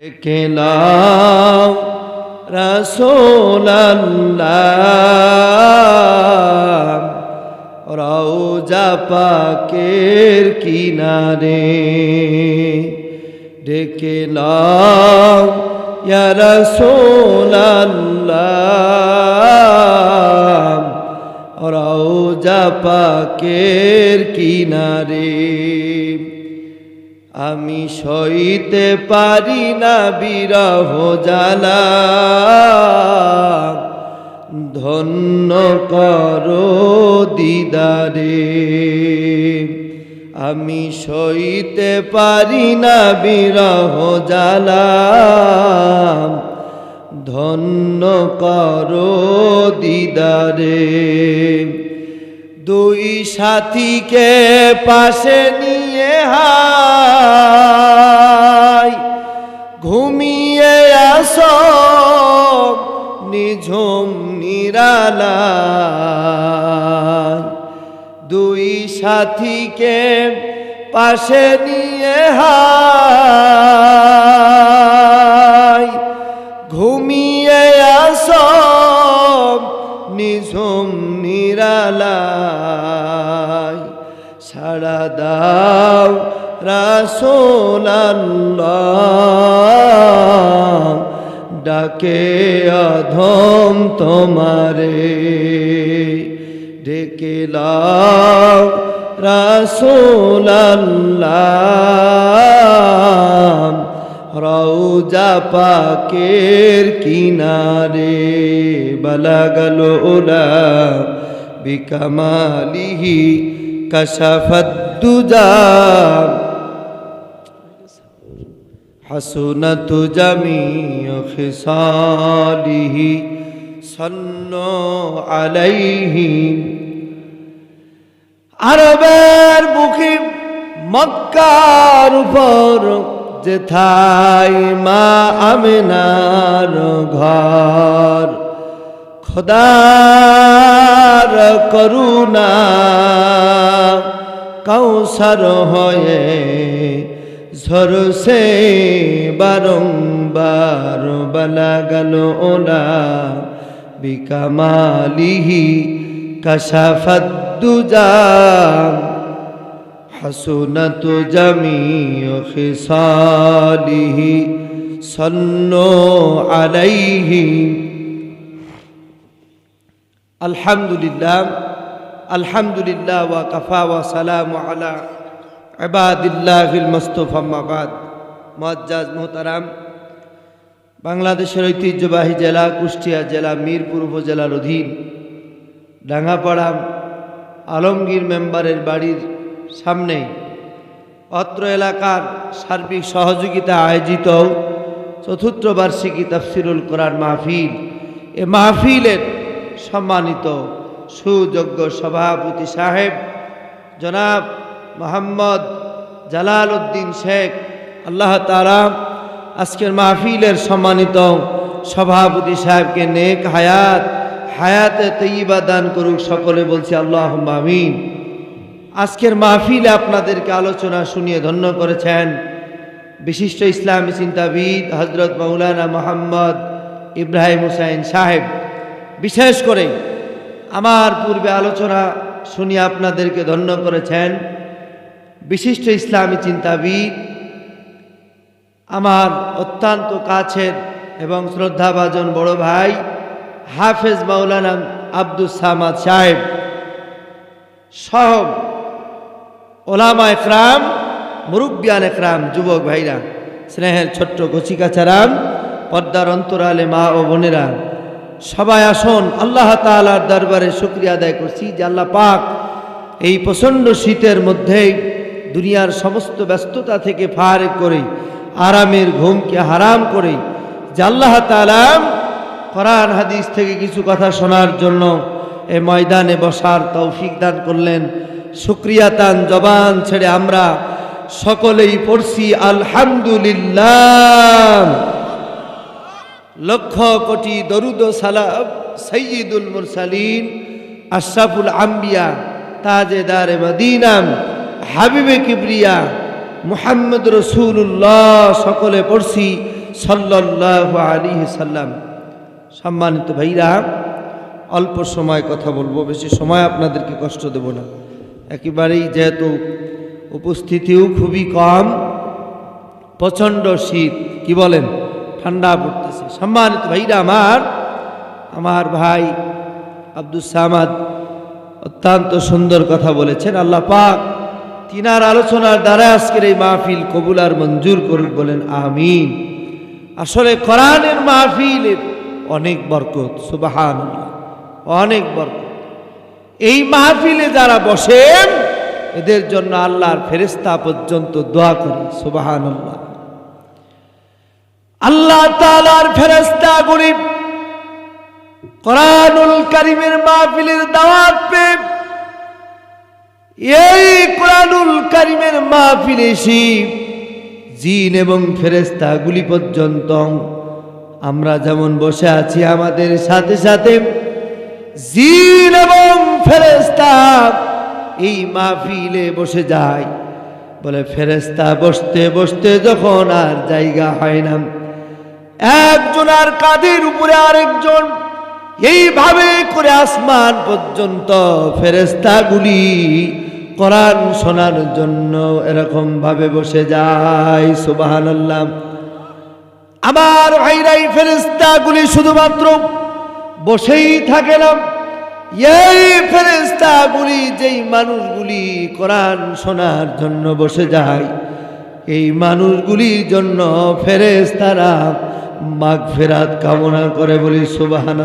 কেলাম রসোল্লাহ রৌজা পাকের কিনারে ডেকে লাও ইয়া রসোল্লাহ রৌজা পাকের কিনারে আমি সইতে পারি না বিরহ জ্বালা। ধন্য করো দিদারে। আমি সইতে পারি না বিরহ জ্বালা। ধন্য করো দিদারে। দুই সাথীকে পাশে নিয়ে হাই ঘুমিয়ে আস নিঝুম নিরালা দুই সাথীকে পাশে নিয়ে হাই সাড়া দাও রাসোল্লাহ ডাকে অধম তোমারে। ডেকে লাও রাসোল্লাহ রৌজা পাকের কিনারে বলাগল ওলা বিকামালিহি কশফদ্দুজা حسنت جميع خصاله صلوا عليه আরবের বুকে মক্কার উপর যেথাই মা আমিনার ঘর খোদার করুণা কৌসর হয়ে ঝরসে বারংবার বলা গেল ওলা বিকামালিহি কশাফদ্দুজা حسنت جميع خصاله صلوا عليه আলহামদুলিল্লাহ আলহামদুলিল্লাহ ওয়া কাফা ওয়া সালাম আলা আবাদিল্লাহিল মোস্তফাম্মাবাদ মজ্জাজ মোহতারাম, বাংলাদেশের ঐতিহ্যবাহী জেলা কুষ্টিয়া জেলা, মিরপুর উপজেলার অধীন ডাঙ্গাপাড়া আলমগীর মেম্বারের বাড়ির সামনে অত্র এলাকার সার্বিক সহযোগিতা আয়োজিত চতুর্থ বার্ষিকী তাফসিরুল কোরআন মাহফিল। এ মাহফিলের সম্মানিত সুযোগ্য সভাপতি সাহেব, জনাব মোহাম্মদ জালাল উদ্দিন শেখ, আল্লাহ তালা আজকের মাহফিলের সম্মানিত সভাপতি সাহেবকে নেক হায়াত, হায়াতে তৈবা দান করুক সকলে বলছি আল্লাহ আমিন। আজকের মাহফিলে আপনাদেরকে আলোচনা শুনিয়ে ধন্য করেছেন বিশিষ্ট ইসলামী চিন্তাবিদ হজরত মৌলানা মোহাম্মদ ইব্রাহিম হুসাইন সাহেব। বিশেষ করে আমার পূর্বে আলোচনা শুনিয়ে আপনাদেরকে ধন্য করেছেন বিশিষ্ট ইসলামী চিন্তাবিদ, আমার অত্যন্ত কাছের এবং শ্রদ্ধাভাজন বড় ভাই হাফেজ মাওলানা আব্দুল সামাদ সাহেব, সহ ওলামা একরাম, মুরব্বিয়ান একরাম, যুবক ভাইরা, স্নেহের ছোট্ট কচিকাচারাম, পর্দার অন্তরালে মা ও বোনেরা। সবাই আসুন, আল্লাহ তালার দরবারে শুক্রিয়া আদায় করছি যে আল্লাহ পাক এই প্রচণ্ড শীতের মধ্যেই দুনিয়ার সমস্ত ব্যস্ততা থেকে ফারে করে, আরামের ঘুমকে হারাম করে, যে আল্লাহ তালাম কোরআন, হাদিস থেকে কিছু কথা শোনার জন্য এ ময়দানে বসার তৌফিক দান করলেন। শুক্রিয়া তান জবান ছেড়ে আমরা সকলেই পড়ছি, আলহামদুলিল্লাহ। লক্ষ কোটি দরুদ সালাম সৈয়দুল মুরসালিন, আশরাফুল আম্বিয়া, তাজেদার মদিনাম হাবিবে কিবরিয়া, মুহাম্মদ রসুল্লাহ সকলে পড়ছি সাল্লাল্লাহু আলাইহি সাল্লাম। সম্মানিত ভাইরা, অল্প সময় কথা বলব, বেশি সময় আপনাদেরকে কষ্ট দেব না। একেবারেই যেহেতু উপস্থিতিও খুবই কম, প্রচণ্ড শীত, কি বলেন? ঠান্ডা পড়তেছে। সম্মানিত ভাইরা আমার আমার ভাই আব্দুল সামাদ অত্যন্ত সুন্দর কথা বলেছেন। আল্লাহ পাক তিনার আলোচনার দ্বারা আজকের এই মাহফিল কবুল আর মঞ্জুর করুক বলেন, আমিন। আসলে কোরআনের মাহফিলের অনেক বরকত সুবাহান অনেক বরকত। এই মাহফিলে যারা বসেন, এদের জন্য আল্লাহর ফেরেস্তা পর্যন্ত দোয়া করে সুবাহান আল্লাহ আল্লাহ তালার ফেরেস্তা গরিব কোরআনুল কারিমের মাহফিলের দাওয়াত এই কোরআনুল কারিমের মাহফিল এসে জিন এবং ফেরেস্তা গুলি পর্যন্ত আমরা যেমন বসে আছি আমাদের সাথে সাথে জিন এবং ফেরেস্তা এই মাহফিলে বসে যায়। বলে ফেরেস্তা বসতে বসতে যখন আর জায়গা হয় না একজন আর কাঁধের উপরে আরেকজন? এইভাবে করে আসমান পর্যন্ত ফেরেস্তাগুলি কোরআন শোনার জন্য এরকম ভাবে বসে যায় সুবাহান আমার ভাইরাই ফেরেস্তাগুলি শুধুমাত্র বসেই থাকে না, এই ফেরেস্তাগুলি যেই মানুষগুলি কোরআন শোনার জন্য বসে যায়, এই মানুষগুলির জন্য ফেরেস্তারা মাগ ফেরাত কামনা করে বলি সুবাহান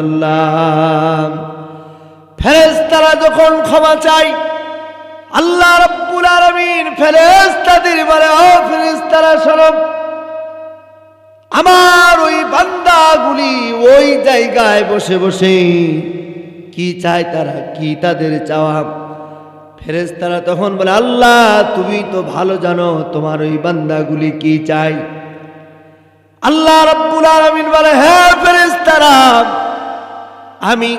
ফেরেস্তারা যখন ক্ষমা চাই আল্লাহ রব্বুল আলমিন ফেরেস্তাদের বলে, ও ফেরেস্তারা সরব আমার ওই বান্দাগুলি ওই জায়গায় বসে বসে কি চায় তারা, কি তাদের চাওয়া? ফেরেস্তারা তখন বলে, আল্লাহ, তুমি তো ভালো জানো তোমার ওই বান্দাগুলি কি চাই আল্লাহ রব্বুল আলমিন বলে হ্যাঁ ফেরেস্তারা আমি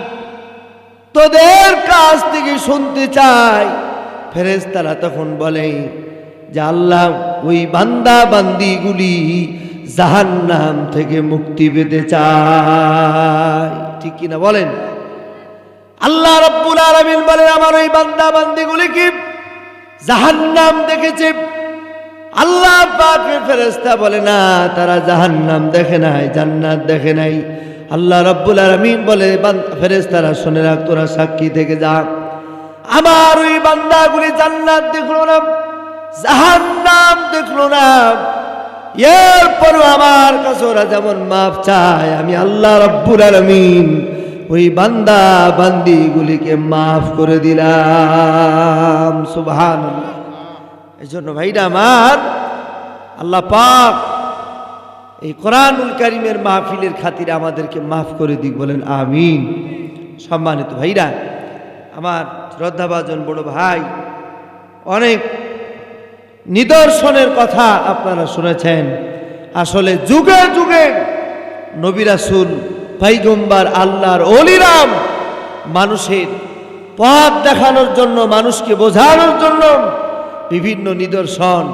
তোদের কাছ থেকে শুনতে চাই। ফেরেস্তারা তখন বলে, যে আল্লাহ, ওই বান্দা বান্দিগুলি জাহান্নাম থেকে মুক্তি পেতে চায়। ঠিক কিনা বলেন? আল্লাহ রব্বুল আলমিন বলেন, আমার ওই বান্দা বান্দিগুলি কি জাহান্নাম দেখেছে? আল্লাহ পাকের ফেরেস্তা বলে, না, তারা জাহান্নাম দেখে নাই, জান্নাত দেখে নাই। আল্লাহ রব্বুল আলমিন বলে ফেরেস্তারা শুনে রাখ, তোরা সাক্ষী থেকে যা। আমার ওই বান্দাগুলি জান্নাত দেখল না, জাহান্নাম দেখল না। এরপরও আমার কাছে ওরা যেমন মাফ চায়, আমি আল্লাহ রব্বুল আলমিন ওই বান্দা বান্দিগুলিকে মাফ করে দিলাম। সুবহান এই জন্য ভাইরা আমার, আল্লাহ পাক এই কোরআনুল কারিমের মাহফিলের খাতিরে আমাদেরকে মাফ করে দিক, বলেন আমিন। সম্মানিত ভাইরা, আমার শ্রদ্ধাভাজন বড় ভাই, অনেক নিদর্শনের কথা আপনারা শুনেছেন। আসলে যুগে যুগে নবিরাসুল পাইগম্বার আল্লাহর অলিরাম মানুষের পথ দেখানোর জন্য, মানুষকে বোঝানোর জন্য বিভিন্ন নিদর্শন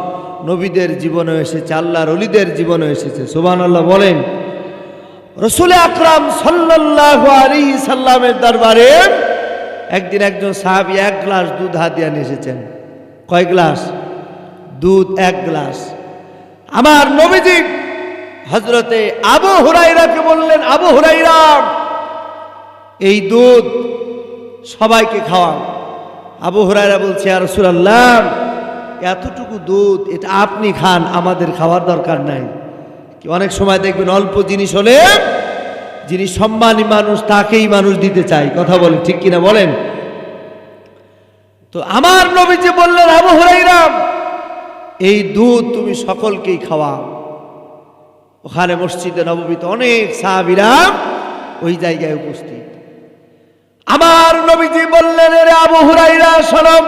নবীদের জীবনে এসেছে, আল্লাহর অলিদের জীবনে এসেছে। সুবান আল্লাহ বলেন, রসুল আকরাম সাল্লাহ আলী সাল্লামের দরবারে একদিন একজন সাহাবি এক গ্লাস দুধ হাতিয়া নিয়ে এসেছেন। কয় গ্লাস? দুধ এক গ্লাস। আমার নবীজি হজরতে আবু হুরাইরাকে বললেন, আবু হুরাইরা এই দুধ সবাইকে খাওয়া আবু হুরাইরা বলছে আর সুরাল্লাহ এতটুকু দুধ, এটা আপনি খান, আমাদের খাওয়ার দরকার নাই। অনেক সময় দেখবেন অল্প জিনিস হলে যিনি সম্মানী মানুষ, তাকেই মানুষ দিতে চায় কথা বলেন, ঠিক কিনা বলেন? তো আমার নবীজি বললেন, আবু হুরাইরাম এই দুধ তুমি সকলকেই খাওয়াও। ওখানে মসজিদে নবমীতে অনেক সাহাবিরা ওই জায়গায় উপস্থিত। আমার নবীজি বললেন রে আবু হুরাইরা সরব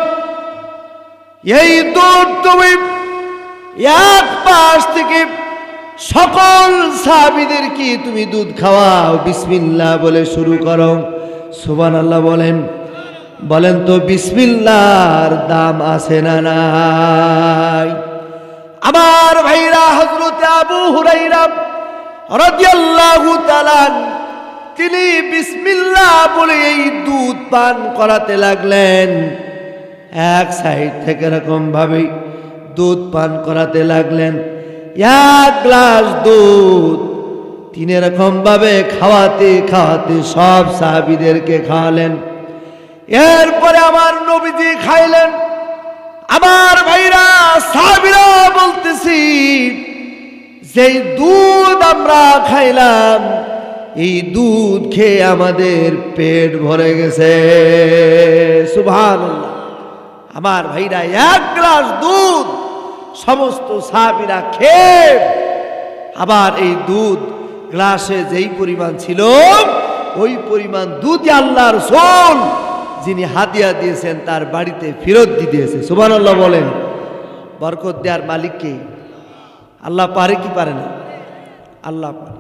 এই দুধ তুমি এক পাশ থেকে সকল সাহাবিদের কি তুমি দুধ খাওয়াও? বিসমিল্লা বলে শুরু করো। সুবান আল্লাহ বলেন। বলেন তো বিসমিল্লার দাম আছে না নাই? আমার ভাইরা হজরতে আবু হুরাইরা রাদিয়াল্লাহু তাআলা তিনি বিসমিল্লাহ বলে এই দুধ পান করাতে লাগলেন। এক সাইড থেকে এরকম ভাবে দুধ পান করাতে লাগলেন। এক গ্লাস দুধ তিনি এরকম ভাবে খাওয়াতে খাওয়াতে সব সাহাবিদেরকে খাওয়ালেন। এরপরে আমার নবীজি খাইলেন। আমার ভাইরা সাহাবিরা বলতেছি, যেই দুধ আমরা খাইলাম, এই দুধ খেয়ে আমাদের পেট ভরে গেছে। সুভান আমার ভাইরা এক গ্লাস দুধ, সমস্ত সাহাবিরা খেয়ে আবার এই দুধ গ্লাসে যেই পরিমাণ ছিল, ওই পরিমাণ দুধ আল্লাহর সোল যিনি হাদিয়া দিয়েছেন তার বাড়িতে ফেরত দিয়ে দিয়েছে। সুবান আল্লাহ বলেন, বরকত দেওয়ার মালিককে আল্লাহ পারে কি পারে না? আল্লাহ পারে।